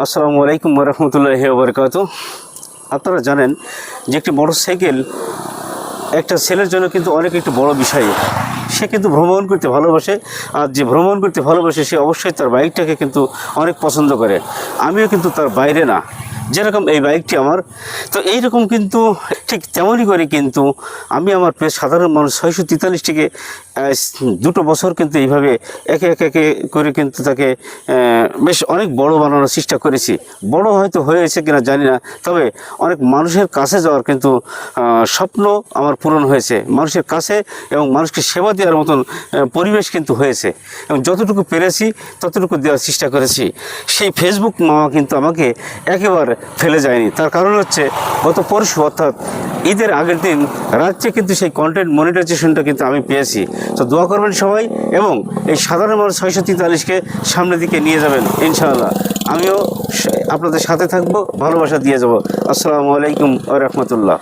আসসালামু আলাইকুম রহমতুল্লাহ বরকাত আপনারা জানেন যে একটি মোটর সাইকেল একটা ছেলের জন্য কিন্তু অনেক একটি বড় বিষয়। সে কিন্তু ভ্রমণ করতে ভালোবাসে আর যে ভ্রমণ করতে ভালোবাসে সে অবশ্যই তার বাইকটাকে কিন্তু অনেক পছন্দ করে। আমিও কিন্তু তার বাইরে না। যেরকম এই বাইকটি আমার, তো এইরকম কিন্তু ঠিক তেমনই করে কিন্তু আমি আমার প্রায় সাধারণ মানুষ ছয়শো তেতাল্লিশটিকে দুটো বছর কিন্তু এইভাবে একে একে একে করে কিন্তু তাকে বেশ অনেক বড় বানানোর চেষ্টা করেছি। বড় হয়তো হয়েছে কিনা জানি না, তবে অনেক মানুষের কাছে যাওয়ার কিন্তু স্বপ্ন আমার পূরণ হয়েছে। মানুষের কাছে এবং মানুষকে সেবা দেওয়ার মতন পরিবেশ কিন্তু হয়েছে। এবং যতটুকু পেরেছি ততটুকু দেওয়ার চেষ্টা করেছি। সেই ফেসবুক মামা কিন্তু আমাকে একেবারে ফেলে যায়নি। তার কারণ হচ্ছে, গত পরশু অর্থাৎ ঈদের আগের দিন রাজ্যে কিন্তু সেই কন্টেন্ট মনিটাইজেশনটা কিন্তু আমি পেয়েছি। তো দোয়া করবেন সবাই এবং এই সাধারণ মানুষ ছয়শো তেতাল্লিশকে সামনের দিকে নিয়ে যাবেন, ইনশাআল্লাহ। আমিও আপনাদের সাথে থাকব, ভালোবাসা দিয়ে যাব। আসসালামু আলাইকুম রহমতুল্লাহ।